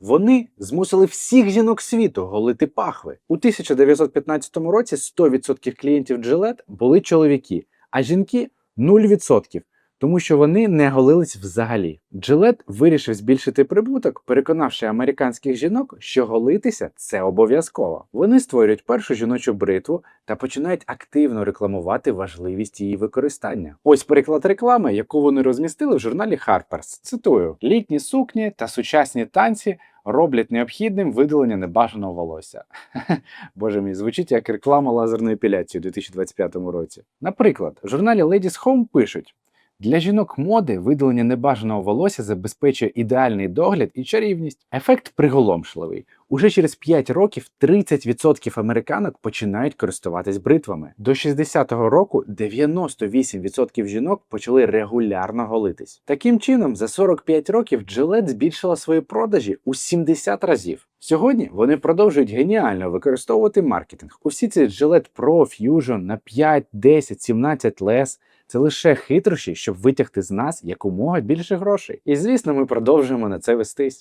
Вони змусили всіх жінок світу голити пахви. У 1915 році 100% клієнтів Gillette були чоловіки, а жінки 0%. Тому що вони не голились взагалі. Джилет вирішив збільшити прибуток, переконавши американських жінок, що голитися це обов'язково. Вони створюють першу жіночу бритву та починають активно рекламувати важливість її використання. Ось приклад реклами, яку вони розмістили в журналі Harper's. Цитую: літні сукні та сучасні танці роблять необхідним видалення небажаного волосся. Боже мій, звучить як реклама лазерної епіляції у 2025 році. Наприклад, в журналі Ladies Home пишуть. Для жінок моди видалення небажаного волосся забезпечує ідеальний догляд і чарівність. Ефект приголомшливий. Уже через 5 років 30% американок починають користуватись бритвами. До 60-го року 98% жінок почали регулярно голитись. Таким чином, за 45 років Gillette збільшила свої продажі у 70 разів. Сьогодні вони продовжують геніально використовувати маркетинг. Усі ці Gillette Pro Fusion на 5, 10, 17 лес це лише хитрощі, щоб витягти з нас якомога більше грошей. І звісно, ми продовжуємо на це вестись.